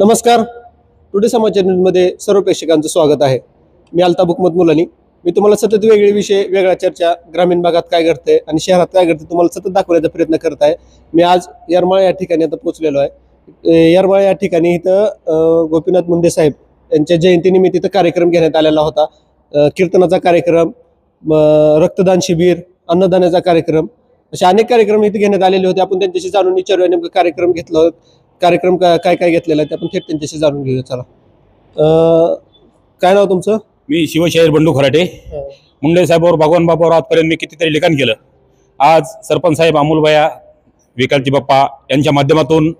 नमस्कार. टुडे समाचार न्यूजमध्ये सर्व प्रेक्षकांचं स्वागत आहे. मी अल्ता बुकमत मुलानी. मी तुम्हाला सतत वेगळे विषय वेगळ्या चर्चा ग्रामीण भागात काय घडतंय आणि शहरात काय घडतं तुम्हाला सतत दाखवण्याचा प्रयत्न करत आहे. मी आज यरमाळ या ठिकाणी आता पोहोचलेलो आहे. यरमाळ या ठिकाणी इथं गोपीनाथ मुंडे साहेब यांच्या जयंतीनिमित्त इथं कार्यक्रम घेण्यात आलेला होता. कीर्तनाचा कार्यक्रम रक्तदान शिबिर अन्नदानाचा कार्यक्रम असे अनेक कार्यक्रम इथे घेण्यात आलेले होते. आपण त्यांच्याशी जाणून विचारूया. नेमकं कार्यक्रम घेतला होता. कार्यक्रम का- काय काय घेतलेला आहे ते आपण थेट त्यांच्याशी जाणून घेऊया. चला. अं, काय नाव तुमचं? मी शिवशाहीर बंडू खराटे. मुंडे साहेबावर भगवान बाबावर आजपर्यंत मी कितीतरी लिखाण केलं. आज सरपंच साहेब अमोलबाया विकालची बाप्पा यांच्या माध्यमातून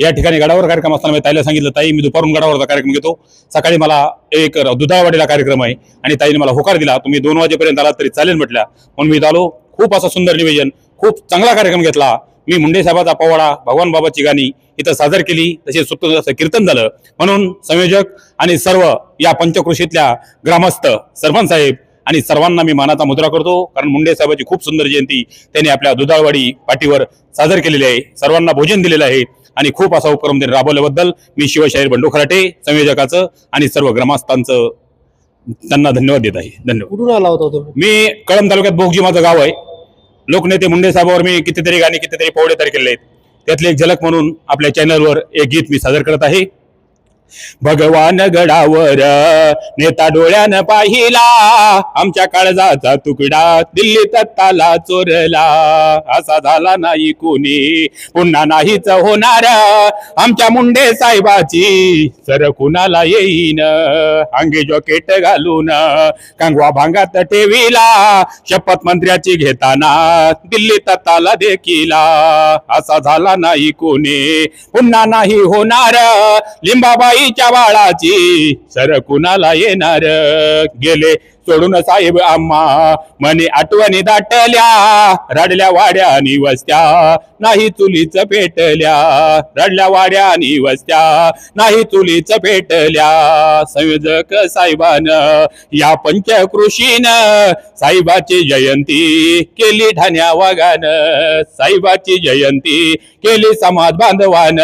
या ठिकाणी गडावर कार्यक्रम असताना मी ताईला सांगितलं ताई मी दुपारून गडावरचा कार्यक्रम घेतो. सकाळी मला एक दुधावाडीला कार्यक्रम आहे आणि ताईने मला होकार दिला. तुम्ही दोन वाजेपर्यंत आलात तरी चालेल म्हटल्या. म्हणून मी इथं आलो. खूप असं सुंदर निवेदन खूप चांगला कार्यक्रम घेतला. मी मुंडे साहेबाचा पवाडा भगवान बाबाची गाणी इथं सादर केली तसेच असं कीर्तन झालं. म्हणून संयोजक आणि सर्व या पंचकृषीतल्या ग्रामस्थ सरपंच साहेब आणि सर्वांना मी मानाचा मुद्रा करतो कारण मुंडे साहेबाची खूप सुंदर जयंती त्यांनी आपल्या दुधाळवाडी पाठीवर सादर केलेली आहे. सर्वांना भोजन दिलेलं आहे आणि खूप असा उपक्रम त्यांनी राबवल्याबद्दल मी शिवशाहीर बंडू खराटे संयोजकाचं आणि सर्व ग्रामस्थांचं त्यांना धन्यवाद देत आहे. धन्यवाद. कुठून आला होता मी कळंब तालुक्यात बोगजी माझं गाव आहे. लोकनेते मुंडे साहेबावर मी कितीतरी गाणी कितीतरी पोवडे तयार केले आहेत. त्यातले एक झलक म्हणून आपल्या चॅनलवर एक गीत मी सादर करत आहे. भगवान गडावर नेता डोळ्यानं पाहिला. आमच्या काळजाचा तुकडा दिल्ली तत्ताला चोरला. असा झाला नाही कोणी पुन्हा नाहीच होणार. आमच्या मुंडे साहेबाची सर कुणाला येईन? अंगी जॉकेट घालून कांगवा भांगात ठेविला. शपथ मंत्र्याची घेताना दिल्ली तत्ताला देखीला. असा झाला नाही कोणी पुन्हा नाही होणार. आईच्या बाळाची सर कुणाला येणार? गेले सोडून साहेब आम्हा. मने आठवणी दाटल्या रडल्या वाड्या आणि वस्त्या नाही चुलीच पेटल्या रडल्या वाड्या आणि वस्त्या नाही चुलीच पेटल्या संयोजक साहेबान या पंचकृषीन साहेबाची जयंती केली ठाण्या वागान साहेबाची जयंती केली समाज बांधवान.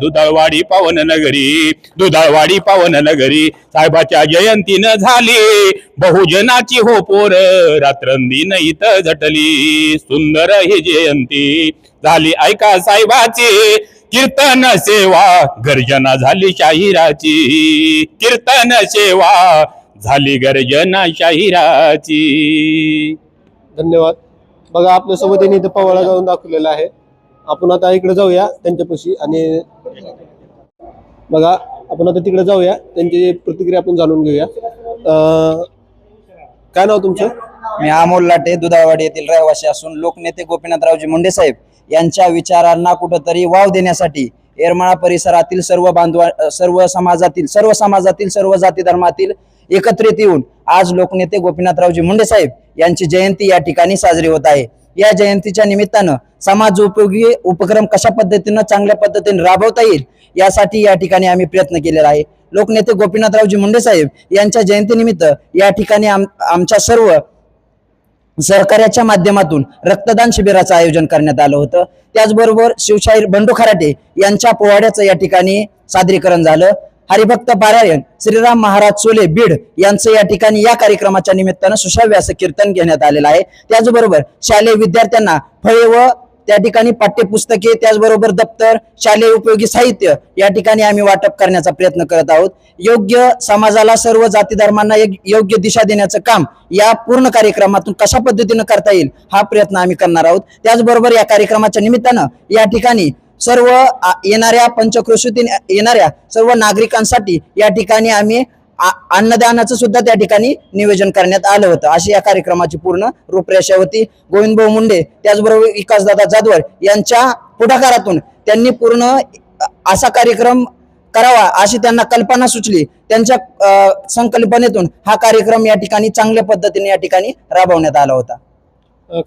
दुधाळवाडी पावन नगरी दुधाळवाडी पावन नगरी. साहेबाच्या जयंतीनं झाली. बहुजनाची हो पोर. रात्रंदिन इथं झटली. सुंदर ही जयंती झाली. ऐका साहेबाची कीर्तन सेवा गर्जना झाली शाहिराची. कीर्तन सेवा झाली गर्जना शाहिराची. धन्यवाद. बघा आपल्यासोबत त्यांनी इथं पवाळा जाऊन दाखवलेला आहे. आपण आता इकडे जाऊया त्यांच्यापाशी आणि बघा आपण आता तिकडे जाऊया. त्यांची प्रतिक्रिया आपण जाणून घेऊया. अं, काय नाव तुमचं? मी अमोल लाटे दुधावाडी येथील रहिवासी असून लोकनेते गोपीनाथरावजी मुंडे साहेब यांच्या विचारांना कुठंतरी वाव देण्यासाठी येरमाळा परिसरातील सर्व बांधवा सर्व समाजातील सर्व समाजातील सर्व जाती धर्मातील एकत्रित येऊन आज लोकनेते गोपीनाथरावजी मुंडे साहेब यांची जयंती या ठिकाणी साजरी होत आहे. या जयंतीच्या निमित्तानं समाज उपयोगी उपक्रम कशा पद्धतीनं चांगल्या पद्धतीने राबवता येईल यासाठी या ठिकाणी आम्ही प्रयत्न केलेला आहे. लोकनेते गोपीनाथरावजी मुंडे साहेब यांच्या जयंतीनिमित्त या ठिकाणी आम आमच्या सर्व सहकार्याच्या माध्यमातून रक्तदान शिबिराचं आयोजन करण्यात आलं होतं. त्याचबरोबर शिवशाहीर बंडू खराटे यांच्या पोवाड्याचं या ठिकाणी सादरीकरण झालं. हरिभक्त पारायण श्रीराम महाराज सोले बीड यांचं या ठिकाणी या कार्यक्रमाच्या निमित्तानं सुशाव्य असं कीर्तन घेण्यात आलेलं आहे. त्याचबरोबर शालेय विद्यार्थ्यांना फळे व त्या ठिकाणी पाठ्यपुस्तके त्याचबरोबर दप्तर शालेय उपयोगी साहित्य या ठिकाणी आम्ही वाटप करण्याचा प्रयत्न करत आहोत. योग्य समाजाला सर्व जाती धर्मांना एक योग्य दिशा देण्याचं काम या पूर्ण कार्यक्रमातून कशा पद्धतीनं करता येईल हा प्रयत्न आम्ही करणार आहोत. त्याचबरोबर या कार्यक्रमाच्या निमित्तानं या ठिकाणी सर्व येणाऱ्या पंचक्रोशीतून येणाऱ्या सर्व नागरिकांसाठी या ठिकाणी आम्ही आ- अन्नदानाचं सुद्धा त्या ठिकाणी नियोजन करण्यात आलं होतं. अशी या कार्यक्रमाची पूर्ण रूपरेषा होती. गोविंदभाऊ मुंडे त्याचबरोबर विकासदादा जाधवर यांच्या पुढाकारातून त्यांनी पूर्ण असा कार्यक्रम करावा अशी त्यांना कल्पना सुचली. त्यांच्या संकल्पनेतून हा कार्यक्रम या ठिकाणी चांगल्या पद्धतीने या ठिकाणी राबवण्यात आला होता.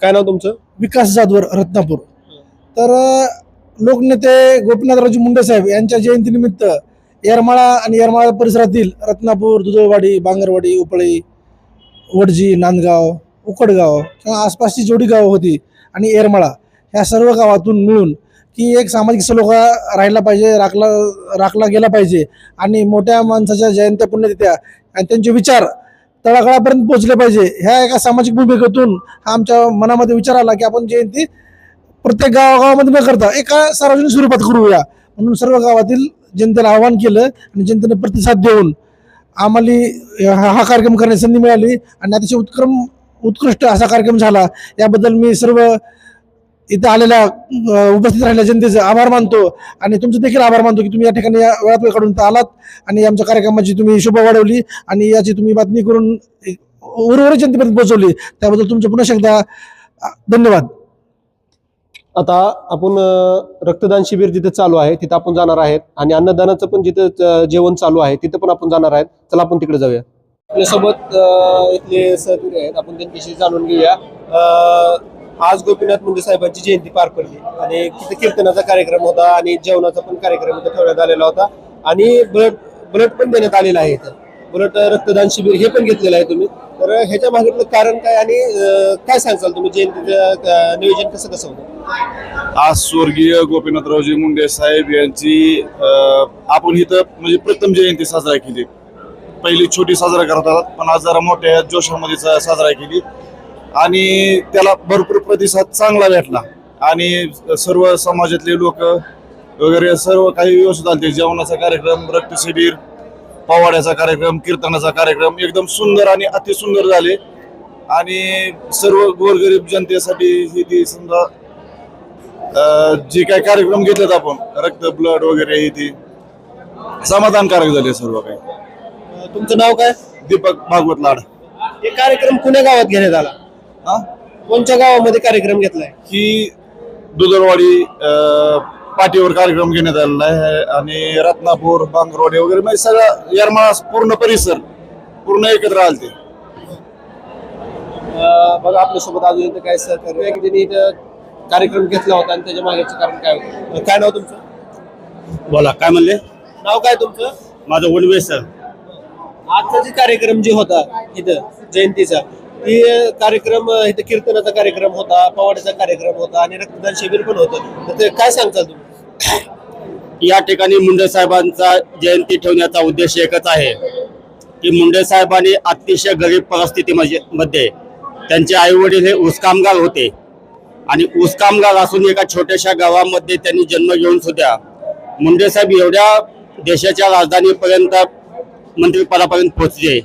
काय नाव तुमचं? विकास जाधवर रत्नापूर. तर लोकनेते गोपीनाथरावजी मुंडे साहेब यांच्या जयंतीनिमित्त येरमाळा आणि येरमाळा परिसरातील रत्नापूर दुधळवाडी बांगरवाडी उपळी वडजी नांदगाव उकडगाव किंवा आसपासची जेवढी गावं होती आणि येरमाळा ह्या सर्व गावातून मिळून की एक सामाजिक सलोखा राहिला पाहिजे राखला राखला गेला पाहिजे आणि मोठ्या माणसाच्या जयंत्या पुण्यतिथ्या आणि त्यांचे विचार तळागाळापर्यंत पोहोचले पाहिजे. ह्या एका सामाजिक भूमिकेतून हा आमच्या मनामध्ये विचार आला की आपण जयंती प्रत्येक गावागावामध्ये न करता एका सार्वजनिक स्वरूपात करूया म्हणून सर्व गावातील जनतेला आवाहन केलं आणि जनतेने प्रतिसाद देऊन आम्हाला हा हा कार्यक्रम करण्याची संधी मिळाली आणि अतिशय उत्क्रम उत्कृष्ट असा कार्यक्रम झाला. याबद्दल मी सर्व इथं आलेल्या उपस्थित राहिलेल्या जनतेचे आभार मानतो आणि तुमचं देखील आभार मानतो की तुम्ही या ठिकाणी या वेळात वेळ काढून आलात आणि आमच्या कार्यक्रमाची तुम्ही शोभा वाढवली आणि याची तुम्ही बातमी करून उर्वरित जनतेपर्यंत पोहोचवली. त्याबद्दल तुमचे पुन्हा एकदा धन्यवाद. आता आपण रक्तदान शिबिर जिथे चालू आहे तिथे आपण जाणार आहेत. आणि अन्नदानाचं पण जिथे जेवण चालू आहे तिथे पण आपण जाणार आहेत. चला आपण तिकडे जाऊया. आपल्यासोबत इथले सहकारी आहेत. आपण त्यांच्याशी जाणून घेऊया. आज गोपीनाथ मुंडे साहेबांची जयंती पार पडली. आणि तिथे कीर्तनाचा कार्यक्रम होता आणि जेवणाचा पण कार्यक्रम इथं ठेवण्यात आलेला होता. आणि ब्लड ब्लड पण देण्यात आलेला आहे इथं. उलट रक्तदान शिबिर हे पण घेतलेलं आहे तुम्ही. तर ह्याच्या मागीतलं कारण काय आणि काय सांगाल तुम्ही? जयंतीचं अ, नियोजन कसं कसं होतं? आज स्वर्गीय गोपीनाथरावजी मुंडे साहेब यांची आपण इथं म्हणजे प्रथम जयंती साजरा केली. पहिली छोटी साजरा करत होतात पण आज जरा मोठ्या जोशामध्ये सा- साजरा केली. आणि त्याला भरपूर प्रतिसाद चांगला भेटला. आणि सर्व समाजातले लोक वगैरे सर्व काही व्यवस्थित आले जेवणाचा कार्यक्रम रक्त शिबिर पवाड्याचा कार्यक्रम कीर्तनाचा कार्यक्रम एकदम सुंदर आणि अतिसुंदर झाले. आणि सर्व गोरगरीब जनतेसाठी ही ती समजा जे काही कार्यक्रम घेतलेत आपण रक्त ब्लड वगैरे हे ती समाधानकारक झाले सर्व काही. तुमचं नाव काय? दीपक भागवत लाड. हे कार्यक्रम कुण्या गावात घेण्यात आला? हा? कोणत्या गावामध्ये कार्यक्रम घेतलाय? ही दुधरवाडी पाठीवर कार्यक्रम घेण्यात आलेला आहे आणि रत्नापूर बांगरवाडी वगैरे म्हणजे सगळा येरमाळा पूर्ण परिसर पूर्ण एकत्र आलते अ, बघा आपल्यासोबत अजून इथं काय सहकार्य आहे? की त्यांनी इथं कार्यक्रम घेतला होता आणि त्याच्या मागेचं कारण काय होतं? अ, काय नाव तुमचं? बोला काय म्हणले? नाव काय तुमचं? माझं वनवे सर. आजचा जे कार्यक्रम जे होता इथं जयंतीचा ती कार्यक्रम अ, इथं कीर्तनाचा कार्यक्रम होता पवाड्याचा कार्यक्रम होता आणि रक्तदान शिबिर पण होतं. तर ते काय सांगताल तुम्ही? या ठिकाणी मुंडे साहेबांचा जयंती ठेवण्याचा उद्देश एकच आहे की मुंडे साहेबांनी अतिशय गरीब परिस्थितीमध्ये मध्ये त्यांचे आई वडील हे ऊस कामगार होते. आणि ऊस कामगार असून एका छोट्याशा गावामध्ये त्यांनी जन्म घेऊन सुद्धा मुंडे साहेब एवढ्या देशाच्या राजधानीपर्यंत मंत्रिपदापर्यंत पोहोचले.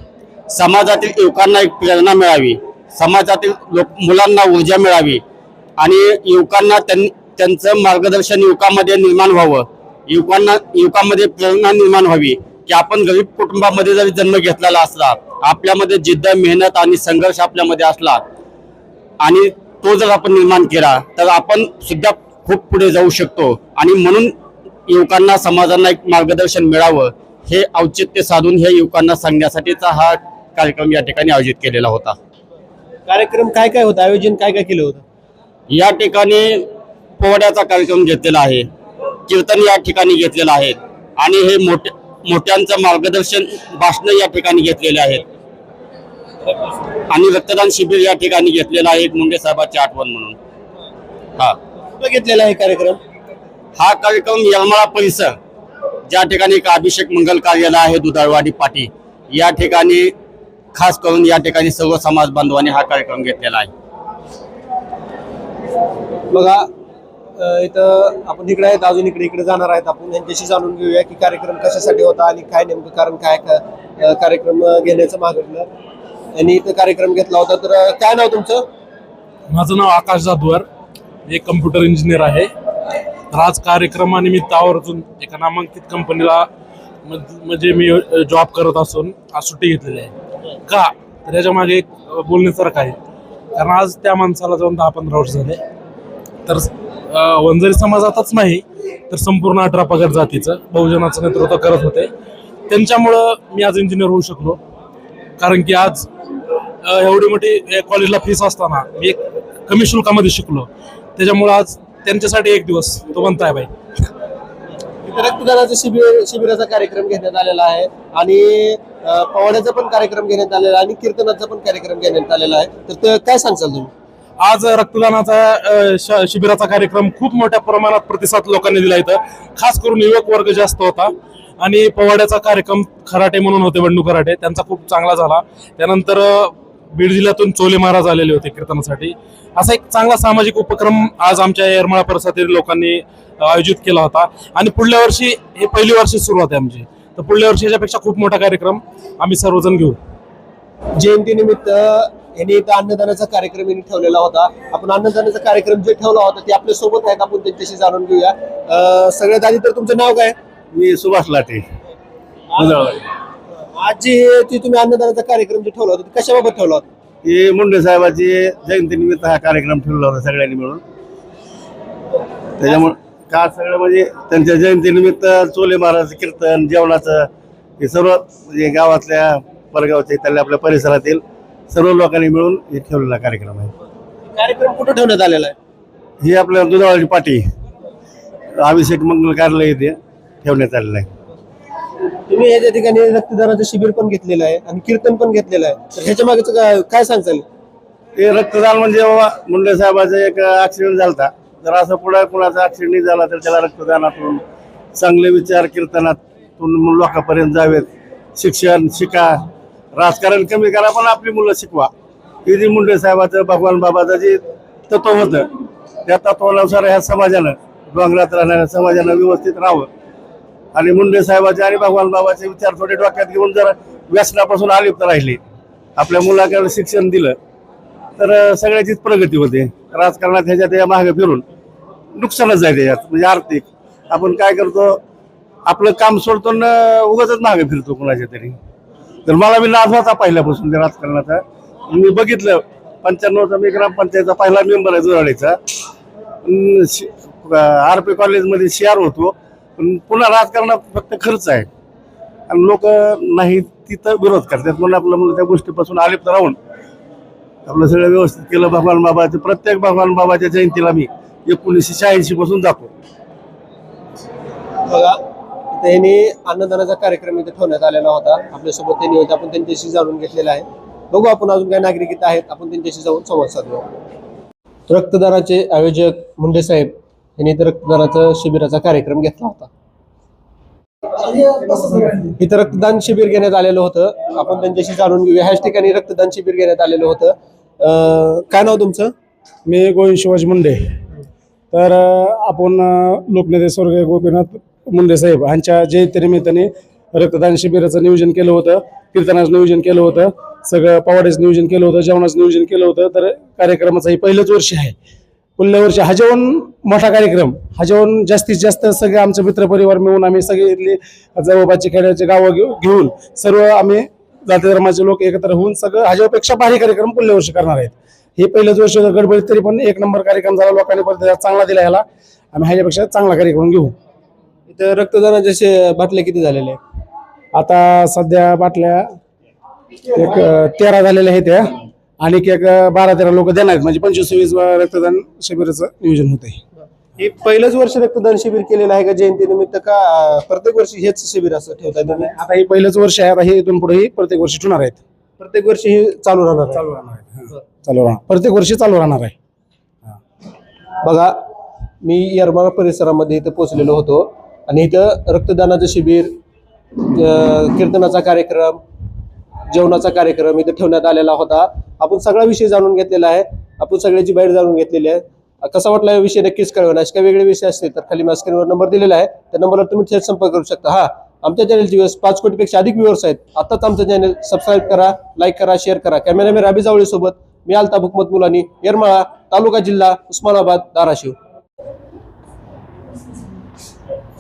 समाजातील युवकांना एक प्रेरणा मिळावी. समाजातील लोक मुलांना ऊर्जा मिळावी. आणि युवकांना त्यां- त्यांचं मार्गदर्शन युवकांमध्ये निर्माण व्हावं. युवकांना युवकांमध्ये प्रेरणा निर्माण व्हावी की आपण गरीब कुटुंबामध्ये जरी जन्म घेतलेला असला आपल्यामध्ये जिद्द मेहनत आणि संघर्ष आपल्यामध्ये असला आणि तो जर आपण निर्माण केला तर आपण सुद्धा खूप पुढे जाऊ शकतो. आणि म्हणून युवकांना समाजांना एक मार्गदर्शन मिळावं हे औचित्य साधून हे युवकांना सांगण्यासाठीचा हा कार्यक्रम या ठिकाणी आयोजित केलेला होता. कार्यक्रम काय काय होतं? आयोजन काय काय केलं होतं? या ठिकाणी पोवाड्याचा कार्यक्रम घेतलेला आहे. कीर्तन या ठिकाणी घेतलेलं आहे. आणि हे मोठ्या मोठ्यांचं मार्गदर्शन भाषण या ठिकाणी घेतलेले आहेत. आणि रक्तदान शिबिर या ठिकाणी घेतलेलं आहे मुंडे साहेबांची आठवण म्हणून. हा. घेतलेला आहे कार्यक्रम? हा कार्यक्रम यलमाळा परिसर ज्या ठिकाणी एक अभिषेक मंगल कार्यालय आहे दुधाळवाडी पाटी. या ठिकाणी खास करून या ठिकाणी सर्व समाज बांधवांनी हा कार्यक्रम घेतलेला आहे. बघा इथं आपण इकडे आहेत अजून इकडे इकडे जाणार आहेत आपण. यांच्याशी जाणून घेऊया की कार्यक्रम कशासाठी होता आणि काय नेमकं कारण काय का कार्यक्रम घेण्याचं मागितलं. यांनी इथं कार्यक्रम घेतला होता. तर काय नाव तुमचं? माझं नाव आकाश जाधवर. एक कम्प्युटर इंजिनियर आहे. तर आज कार्यक्रमानिमित्त आवर्जून एका नामांकित कंपनीला म्हणजे मी जॉब करत असून आज सुट्टी घेतलेली आहे. का? तर याच्या मागे एक बोलण्यासारखं आहे. कारण आज त्या माणसाला जाऊन दहा पंधरा वर्ष झाले. तर वंजारी समाजातच नाही तर संपूर्ण अठरा पगार जातीचं बहुजनाचं नेतृत्व करत होते. त्यांच्यामुळं मी आज इंजिनियर होऊ शकलो. कारण की आज एवढी मोठी कॉलेजला फीस असताना मी एक कमी शुल्कामध्ये शिकलो. त्याच्यामुळं आज त्यांच्यासाठी एक दिवस तो म्हणताय बाई. इथं रक्तदानाचं शिबिर शिबिराचा कार्यक्रम घेण्यात आलेला आहे आणि पवाड्याचा पण कार्यक्रम घेण्यात आलेला आहे आणि कीर्तनाचा पण कार्यक्रम घेण्यात आलेला आहे. तर ते काय सांगचाल तुम्ही? आज रक्तदानाचा श- शिबिराचा कार्यक्रम खूप मोठ्या प्रमाणात प्रतिसाद लोकांनी दिला इथं. खास करून युवक वर्ग जास्त होता. आणि पवाड्याचा कार्यक्रम खराटे म्हणून होते बंडू खराटे. त्यांचा खूप चांगला झाला. त्यानंतर बीड जिल्ह्यातून चोले महाराज आलेले होते कीर्तनासाठी. असा एक चांगला सामाजिक उपक्रम आज आमच्या येरमाळा परिसरातील लोकांनी आयोजित केला होता. आणि पुढल्या वर्षी हे पहिली वर्षी सुरुवात आहे आमची. तर पुढल्या वर्षी याच्यापेक्षा खूप मोठा कार्यक्रम आम्ही सर्वजण घेऊ. जयंतीनिमित्त यांनी इथं अन्नदानाचा कार्यक्रम यांनी ठेवलेला होता. आपण अन्नदानाचा कार्यक्रम जे ठेवला होता ते आपल्यासोबत आहेत. आपण त्यांच्याशी जाणून घेऊया. सगळ्यात आधी तर तुमचं नाव काय? मी सुभाष लाटे. आज जे ते तुम्ही अन्नदानाचा कार्यक्रम जे ठेवला होता ते कशाबाबत ठेवला होता? ही मुंडे साहेबाची जयंतीनिमित्त हा कार्यक्रम ठेवला होता सगळ्यांनी मिळून. त्याच्यामुळे का सगळं म्हणजे त्यांच्या जयंतीनिमित्त चोले महाराज कीर्तन जेवणाचं हे सर्व म्हणजे गावातल्या परगावच्या इथल्या आपल्या परिसरातील सर्व लोकांनी मिळून हे ठेवलेला कार्यक्रम आहे. कार्यक्रम कुठं ठेवण्यात आलेला आहे? ही आपल्या दुधावाची पाटी अभिषेक मंगल कार्यालय इथे ठेवण्यात आलेलं आहे. तुम्ही याच्या ठिकाणी रक्तदानाचं शिबिर पण घेतलेलं आहे आणि कीर्तन पण घेतलेलं आहे तर ह्याच्या मागे काय काय सांगताल? ते रक्तदान म्हणजे बाबा मुंडे साहेबाचा एक ऍक्सिडेंट झाला जर असं पुढे कुणाचा ऍक्सिडेंट झाला तर त्याला रक्तदानातून चांगले विचार कीर्तनातून लोकांपर्यंत जावेत. शिक्षण शिका राजकारण कमी करा पण आपली मुलं शिकवा. हे जे मुंडे साहेबाचं भगवान बाबाचं जे तत्व होतं त्या तत्वानुसार ह्या समाजानं डोंगरात राहणाऱ्या समाजानं व्यवस्थित राहावं. आणि मुंडे साहेबाचे आणि भगवान बाबाचे विचार थोडे डोक्यात घेऊन जर व्यसनापासून आलिप्त राहिले आपल्या मुलाकडे शिक्षण दिलं तर सगळ्याचीच प्रगती होते. राजकारणात ह्याच्यात या मागे फिरून नुकसानच आहे त्याच्यात म्हणजे आर्थिक. आपण काय करतो आपलं काम सोडतो न उगाच मागे फिरतो कुणाच्या तरी. तर मला मी नाद होता पहिल्यापासून त्या राजकारणाचा. मी बघितलं पंच्याण्णवचा मी ग्रामपंचायतचा पहिला मेंबर आहे जुराडीचा. आर पी कॉलेजमध्ये सी आर होतो पण पुन्हा राजकारणात फक्त खर्च आहे. आणि लोक नाही तिथं विरोध करतात. म्हणून आपलं मुलं त्या गोष्टीपासून आलिप्त राहून. आपलं सगळं व्यवस्थित केलं. भगवान बाबाचं प्रत्येक भगवान बाबाच्या जयंतीला मी एकोणीसशे शहाऐंशी पासून जातो त्यांनी अन्नदानाचा कार्यक्रम इथे ठेवण्यात आलेला होता. आपल्यासोबत त्यांनी होते आपण त्यांच्याशी जाणून घेतलेला आहे. बघू आपण अजून काही नागरिक इथे आहेत. आपण त्यांच्याशी जाऊन संवाद साधूया. रक्तदानाचे आयोजक मुंडे साहेब यांनी इथे रक्तदानाचा शिबिराचा कार्यक्रम घेतला होता. इथं रक्तदान शिबिर घेण्यात आलेलं होतं. आपण त्यांच्याशी जाणून घेऊया. ह्याच ठिकाणी रक्तदान शिबिर घेण्यात आलेलं होतं. काय नाव तुमचं? मी गोविंद शिवाजी मुंडे. तर आपण लोकनेते स्वर्गीय गोपीनाथ मुंडे साहेब यांच्या जयंतीनिमित्ताने रक्तदान शिबिराचं नियोजन केलं होतं कीर्तनाचं नियोजन केलं होतं सगळं पवाड्याचं नियोजन केलं होतं जेवणाचं नियोजन केलं होतं तर कार्यक्रमाचं हे पहिलंच वर्ष आहे. पुढल्या वर्षी हा जेवण मोठा कार्यक्रम हा जेवण जास्तीत जास्त सगळे आमचे मित्रपरिवार मिळून आम्ही सगळे इथले जवळपासचे खेड्याचे गावं घेऊ- घेऊन सर्व आम्ही जाती धर्माचे लोक एकत्र होऊन सगळं ह्याच्यापेक्षा भारी कार्यक्रम पुढल्या वर्षी करणार आहेत. हे पहिलंच वर्ष होतं गडबडीत तरी पण एक नंबर कार्यक्रम झाला लोकांनी परत चांगला दिला ह्याला. आम्ही ह्याच्यापेक्षा चांगला कार्यक्रम घेऊ. इथं रक्तदानाचे शे- बाटल्या किती झालेले? आहे आता सध्या बाटल्या एक अ, तेरा झालेल्या आहेत त्या आणि एक अ, बारा तेरा लोक देणार आहेत. म्हणजे पंचवीस सव्वीस रक्तदान शिबिराचं नियोजन होत आहे हे पहिलंच वर्ष रक्तदान शिबिर केलेलं आहे का जयंतीनिमित्त का अं, प्रत्येक वर्षी हेच शिबिर असं ठेवताय तुम्ही? आता हे पहिलंच वर्ष आहे. आता हे इथून पुढे प्रत्येक वर्षी ठेवणार आहेत. प्रत्येक वर्षी हे चालू राहणार आहे. चालू राहणार आहेत हा. चालू राहणार. प्रत्येक वर्षी चालू राहणार आहे. बघा मी येरमाळा परिसरामध्ये इथं पोहोचलेलो होतो. आणि इथं रक्तदानाचं शिबिर कीर्तनाचा कार्यक्रम जेवणाचा कार्यक्रम इथं ठेवण्यात आलेला होता. आपण सगळा विषय जाणून घेतलेला आहे. आपण सगळ्याची बाहेर जाणून घेतलेली आहे. कसा वाटला हा विषय नक्कीच कळवा. असे काही वेगळे विषय असतील तर खाली माझ्या स्क्रीनवर नंबर दिलेला आहे. त्या नंबरवर तुम्ही थेट संपर्क करू शकता. हा आमच्या चॅनलचे व्ह्यूअर्स पाच कोटीपेक्षा अधिक व्ह्यूअर्स आहेत. आताच आमचं चॅनल सबस्क्राईब करा लाईक करा शेअर करा. कॅमेरामॅन राबी जावळेसोबत मी आलता भुकमत मुलानी येरमाळा तालुका जिल्हा उस्मानाबाद धाराशिव.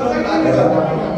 Exatamente. É